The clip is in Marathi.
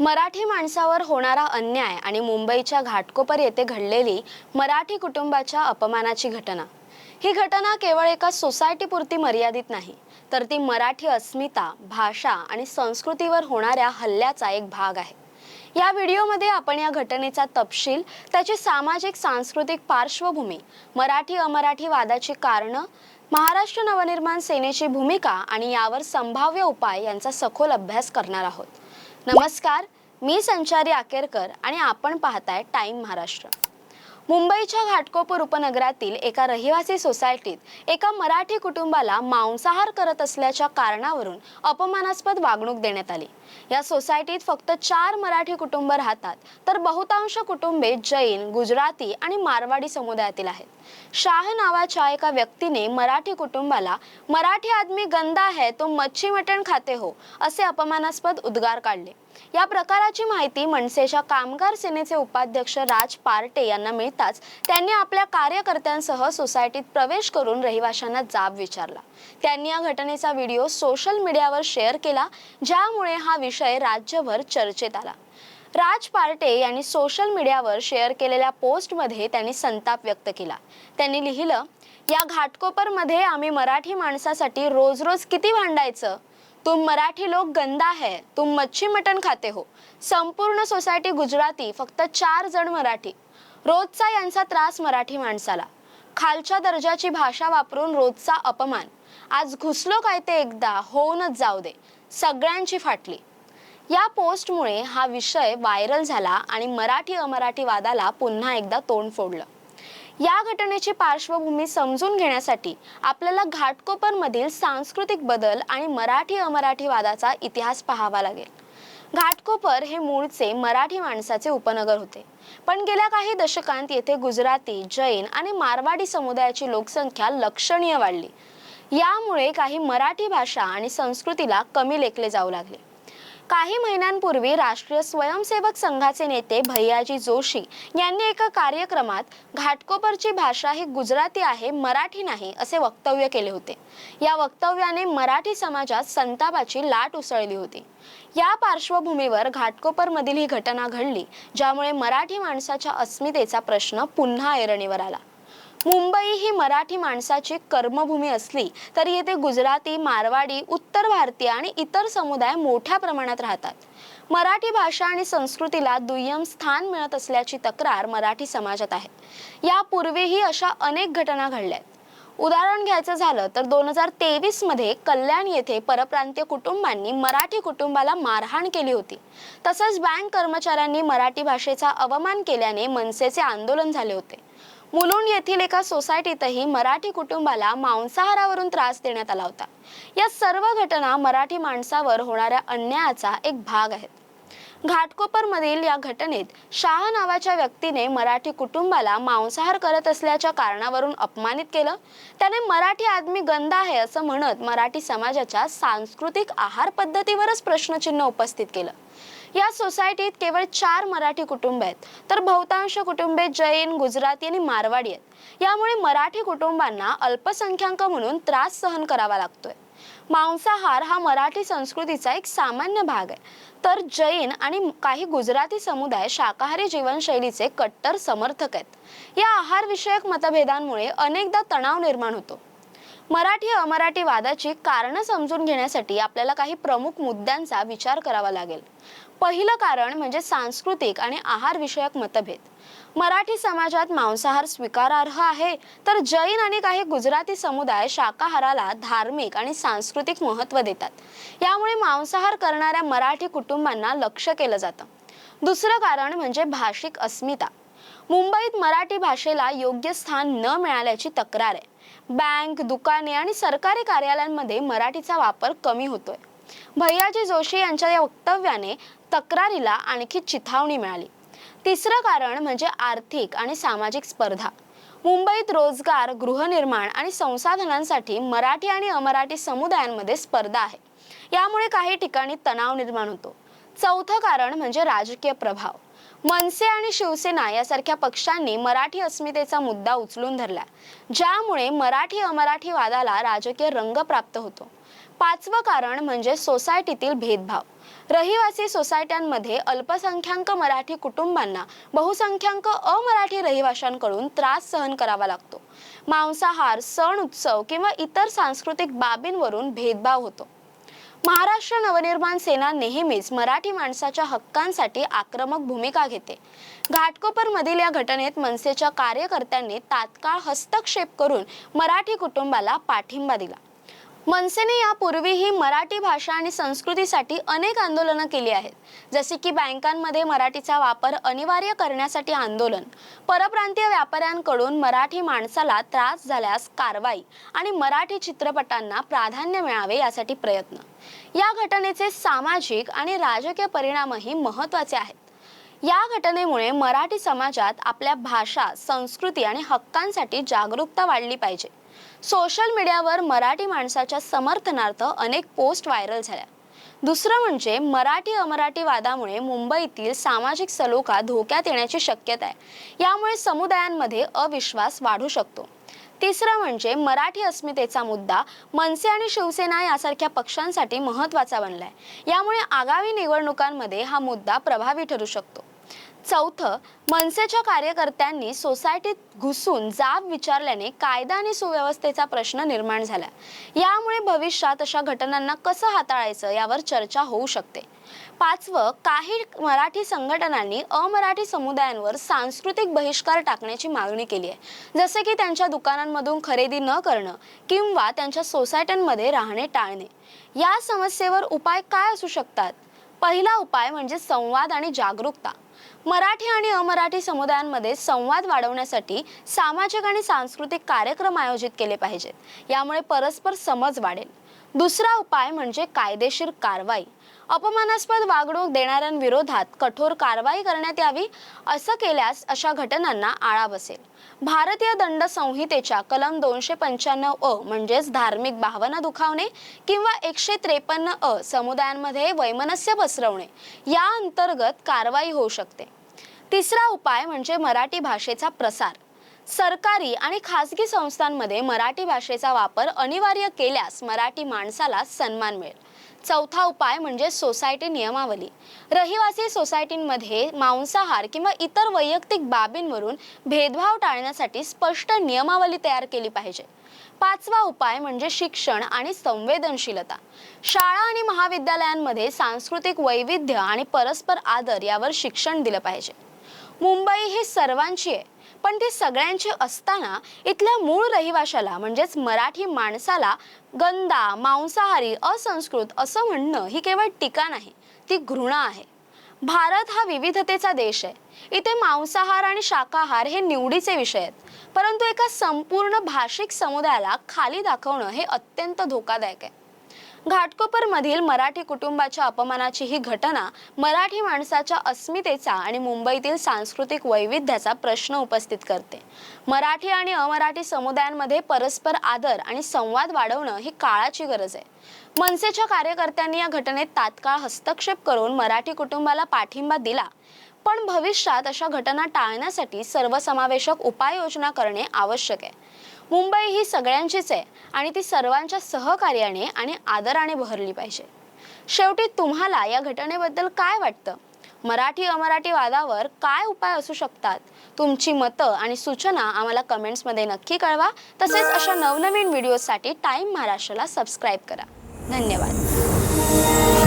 मराठी माणसावर होणारा अन्याय आणि मुंबईच्या घाटकोपर येथे घडलेली मराठी कुटुंबाच्या अपमानाची घटना. ही घटना केवळ एका सोसायटीपुरती मर्यादित नाही तर ती मराठी अस्मिता भाषा आणि संस्कृतीवर होणाऱ्या हल्ल्याचा एक भाग आहे. या व्हिडिओमध्ये आपण या घटनेचा तपशील त्याची सामाजिक सांस्कृतिक पार्श्वभूमी मराठी अमराठी वादाची कारणं महाराष्ट्र नवनिर्माण सेनेची भूमिका आणि यावर संभाव्य उपाय यांचा सखोल अभ्यास करणार आहोत. नमस्कार मी संचारी आकेरकर आणि आपण पाहताय टाइम महाराष्ट्र. मुंबईच्या घाटकोपर उपनगरातील एका रहिवासी सोसायटीत एका मराठी कुटुंबाला मांसाहार करत असल्याच्या कारणावरून अपमानास्पद वागणूक देण्यात आली. या सोसायटीत फक्त चार मराठी कुटुंब राहतात तर बहुतांश कुटुंबे जैन गुजराती आणि मारवाडी समुदायातील आहेत. शाह नावाच्या एका व्यक्तीने मराठी कुटुंबाला मराठी आदमी गंदा है तो मच्छी मटण खाते हो असे अपमानास्पद उद्गार काढले. या प्रकाराची माहिती मनसेच्या कामगार सेनेचे उपाध्यक्ष राज पार्टे यांना मिळताच त्यांनी आपल्या कार्यकर्त्यांसह सोसायटीत प्रवेश करून रहिवाशांना जाब विचारला. त्यांनी या घटनेचा व्हिडिओ सोशल मीडियावर शेअर केला ज्यामुळे हा विषय राज्यभर चर्चेत आला. राज पार्टे यांनी सोशल मीडियावर शेअर केलेल्या पोस्टमध्ये त्यांनी संताप व्यक्त केला. त्यांनी लिहिलं या घाटकोपरमध्ये आम्ही मराठी माणसासाठी रोज रोज किती भांडायचं? तुम मराठी लोक गंदा है तुम मच्छी मटण खाते हो. संपूर्ण सोसायटी गुजराती फक्त चार जण मराठी. रोजचा यांचा त्रास मराठी माणसाला. खालच्या दर्जाची भाषा वापरून रोजचा अपमान. आज घुसलो काय ते एकदा होऊनच जाऊ दे. सगळ्यांची फाटली. या पोस्टमुळे हा विषय व्हायरल झाला आणि मराठी अमराठी वादाला पुन्हा एकदा तोंड फोडलं. या घटनेची पार्श्वभूमी समजून घेण्यासाठी आपल्याला घाटकोपरमधील सांस्कृतिक बदल आणि मराठी अमराठी वादाचा इतिहास पाहावा लागेल. घाटकोपर हे मूळचे मराठी माणसाचे उपनगर होते. पण गेल्या काही दशकांत येथे गुजराती जैन आणि मारवाडी समुदायाची लोकसंख्या लक्षणीय वाढली. यामुळे काही मराठी भाषा आणि संस्कृतीला कमी लेखले जाऊ लागले. काही महिन्यांपूर्वी राष्ट्रीय स्वयंसेवक संघाचे नेते भैयाजी जोशी यांनी एका कार्यक्रमात घाटकोपरची भाषा ही गुजराती आहे मराठी नाही असे वक्तव्य केले होते. या वक्तव्याने मराठी समाजात संतापाची लाट उसळली होती. या पार्श्वभूमीवर घाटकोपरमधील ही घटना घडली ज्यामुळे मराठी माणसाच्या अस्मितेचा प्रश्न पुन्हा ऐरणीवर आला. मुंबई ही मराठी माणसाची कर्मभूमी असली तरी येथे गुजराती मारवाडी उत्तर भारतीय आणि इतर समुदाय मोठ्या प्रमाणात राहतात. मराठी भाषा आणि संस्कृतीला दुय्यम स्थान मिळत असल्याची तक्रार मराठी समाजात आहे. यापूर्वीही अशा अनेक घटना घडल्या आहेत. उदाहरण घ्यायचं झालं तर दोन हजार तेवीसमध्ये कल्याण येथे परप्रांतीय कुटुंबांनी मराठी कुटुंबाला मारहाण केली होती. तसंच बँक कर्मचाऱ्यांनी मराठी भाषेचा अवमान केल्याने मनसेचे आंदोलन झाले होते. मुलुंड येथील एका सोसायटीतही मराठी कुटुंबाला मांसाहारावरून त्रास देण्यात आला होता. या सर्व घटना मराठी माणसावर होणाऱ्या अन्यायाचा एक भाग आहेत. घाटकोपरमधील या घटनेत शाह नावाच्या व्यक्तीने मराठी कुटुंबाला मांसाहार करत असल्याच्या कारणावरून अपमानित केलं. त्याने मराठी आदमी गंदा आहे असं म्हणत मराठी समाजाच्या सांस्कृतिक आहार पद्धतीवरच प्रश्नचिन्ह उपस्थित केलं. या सोसायटीत केवळ चार मराठी कुटुंब आहेत. तर बहुतांश कुटुंबे जैन गुजराती आणि मारवाडी आहेत. यामुळे मराठी कुटुंबांना अल्पसंख्याक म्हणून त्रास सहन करावा लागतोय. मांसाहार हा मराठी संस्कृतीचा एक सामान्य भाग आहे. तर जैन आणि काही गुजराती समुदाय शाकाहारी जीवनशैलीचे कट्टर समर्थक आहेत. या आहारविषयक मतभेदांमुळे अनेकदा तणाव निर्माण होतो. मराठी अमराठी वादाची कारणं समजून घेण्यासाठी आपल्याला काही प्रमुख मुद्द्यांचा विचार करावा लागेल. पहिलं कारण म्हणजे सांस्कृतिक आणि आहार विषयक मतभेद. मराठी समाजात मांसाहार स्वीकारार्ह आहे तर जैन आणि काही गुजराती समुदाय शाकाहाराला धार्मिक आणि सांस्कृतिक महत्त्व देतात. यामुळे मांसाहार करणाऱ्या मराठी कुटुंबांना लक्ष केलं जातं. दुसरं कारण म्हणजे भाषिक अस्मिता. मुंबईत मराठी भाषेला योग्य स्थान न मिळाल्याची तक्रार आहे. बँक दुकाने आणि सरकारी कार्यालयांमध्ये मराठीचा वापर कमी होतोय. भैयाजी जोशी यांच्या या वक्तव्याने तक्रारीला आणखी चिथावणी मिळाली. तिसरं कारण म्हणजे आर्थिक आणि सामाजिक स्पर्धा. मुंबईत रोजगार गृहनिर्माण आणि संसाधनांसाठी मराठी आणि अमराठी समुदायांमध्ये स्पर्धा आहे. यामुळे काही ठिकाणी तणाव निर्माण होतो. चौथं कारण म्हणजे राजकीय प्रभाव. मनसे आणि शिवसेना यासारख्या पक्षांनी मराठी अस्मितेचा मुद्दा उचलून धरला. ज्यामुळे मराठी अमराठी वादाला राजकीय रंग प्राप्त होतो. पाचवं कारण म्हणजे सोसायटीतील भेदभाव. रहिवासी सोसायट्यांमध्ये अल्पसंख्याक मराठी कुटुंबांना बहुसंख्याक अमराठी रहिवाशांकडून त्रास सहन करावा लागतो. मांसाहार सण उत्सव किंवा इतर सांस्कृतिक बाबींवरून भेदभाव होतो. महाराष्ट्र नवनिर्माण सेना नेहमीच मराठी माणसाच्या हक्कांसाठी आक्रमक भूमिका घेते. घाटकोपर मधील या घटनेत मनसेच्या कार्यकर्त्यांनी तात्काळ हस्तक्षेप करून मराठी कुटुंबाला पाठिंबा दिला. मनसेने यापूर्वीही मराठी भाषा आणि संस्कृतीसाठी अनेक आंदोलनं केली आहेत. जसे की बँकांमध्ये मराठीचा वापर अनिवार्य करण्यासाठी आंदोलन परप्रांतीय व्यापाऱ्यांकडून मराठी माणसाला त्रास झाल्यास कारवाई आणि मराठी चित्रपटांना प्राधान्य मिळावे यासाठी प्रयत्न. या घटनेचे सामाजिक आणि राजकीय परिणामही महत्त्वाचे आहेत. या घटनेमुळे मराठी समाजात आपल्या भाषा संस्कृती आणि हक्कांसाठी जागरूकता वाढली पाहिजे. सोशल मीडियावर मराठी माणसाच्या समर्थनार्थ अनेक पोस्ट व्हायरल झाल्या. दुसरं म्हणजे मराठी अमराठी वादामुळे मुंबईतील सामाजिक सलोखा धोक्यात येण्याची शक्यता आहे यामुळे समुदायांमध्ये अविश्वास वाढू शकतो. तिसरं म्हणजे मराठी अस्मितेचा मुद्दा मनसे आणि शिवसेना यासारख्या पक्षांसाठी महत्त्वाचा बनलाय. यामुळे आगामी निवडणुकांमध्ये हा मुद्दा प्रभावी ठरू शकतो. चौथं मनसेच्या कार्यकर्त्यांनी सोसायटीत घुसून जाब विचारल्याने कायदा आणि सुव्यवस्थेचा प्रश्न निर्माण झाला. यामुळे भविष्यात अशा घटनांना कसं हाताळायचं यावर चर्चा होऊ शकते. पाचवं काही मराठी संघटनांनी अमराठी समुदायांवर सांस्कृतिक बहिष्कार टाकण्याची मागणी केली आहे. जसे की त्यांच्या दुकानांमधून खरेदी न करणं किंवा त्यांच्या सोसायट्यांमध्ये राहणे टाळणे. या समस्येवर उपाय काय असू शकतात? पहिला उपाय म्हणजे संवाद आणि जागरूकता. मराठी आणि अमराठी समुदायांमध्ये संवाद वाढवण्यासाठी सामाजिक आणि सांस्कृतिक कार्यक्रम आयोजित केले पाहिजेत. यामुळे परस्पर समज वाढेल. दुसरा उपाय म्हणजे कायदेशीर कारवाई. अपमानास्पद वागणूक देणाऱ्यांविरोधात कठोर कारवाई करण्यात यावी असं केल्यास अशा घटनांना आळा बसेल. भारतीय दंड संहितेच्या कलम दोनशे पंच्याण्णव अ म्हणजेच धार्मिक भावना दुखावणे किंवा एकशे त्रेपन्न अ समुदायांमध्ये वैमनस्य पसरवणे या अंतर्गत कारवाई होऊ शकते. तिसरा उपाय म्हणजे मराठी भाषेचा प्रसार. सरकारी आणि खासगी संस्थांमध्ये मराठी भाषेचा वापर अनिवार्य केल्यास मराठी माणसाला सन्मान मिळेल. चौथा उपाय म्हणजे सोसायटी नियमावली. रहिवासी सोसायटींमध्ये मांसाहार किंवा इतर वैयक्तिक बाबींवरून भेदभाव टाळण्यासाठी स्पष्ट नियमावली तयार केली पाहिजे. पाचवा उपाय म्हणजे शिक्षण आणि संवेदनशीलता. शाळा आणि महाविद्यालयांमध्ये सांस्कृतिक वैविध्य आणि परस्पर आदर यावर शिक्षण दिलं पाहिजे. मुंबई ही सर्वांची आहे. पण ते सगळ्यांचे असताना इथल्या मूळ रहिवाशाला म्हणजेच मराठी माणसाला गंदा मांसाहारी असंस्कृत असं म्हणणं ही केवळ टीका नाही ती घृणा आहे. भारत हा विविधतेचा देश आहे. इथे मांसाहार आणि शाकाहार हे निवडीचे विषय आहेत. परंतु एका संपूर्ण भाषिक समुदायाला खाली दाखवणं हे अत्यंत धोकादायक आहे. घाटकोपर मधील मराठी कुटुंबाच्या अपमानाची ही घटना मराठी माणसाच्या अस्मितेचा आणि मुंबईतील सांस्कृतिक वैविध्याचा प्रश्न उपस्थित करते. मराठी आणि अमराठी समुदायांमध्ये परस्पर आदर आणि संवाद वाढवणं ही काळाची गरज आहे. मनसेच्या कार्यकर्त्यांनी या घटनेत तात्काळ हस्तक्षेप करून मराठी कुटुंबाला पाठिंबा दिला. पण भविष्यात अशा घटना टाळण्यासाठी सर्वसमावेशक उपाययोजना करणे आवश्यक आहे. मुंबई ही सगळ्यांचीच आहे आणि ती सर्वांच्या सहकार्याने आणि आदराने बहरली पाहिजे. शेवटी तुम्हाला या घटनेबद्दल काय वाटतं? मराठी अमराठी वादावर काय उपाय असू शकतात? तुमची मतं आणि सूचना आम्हाला कमेंट्समध्ये नक्की कळवा. तसेच अशा नवनवीन व्हिडिओसाठी टाईम महाराष्ट्राला सबस्क्राईब करा. धन्यवाद.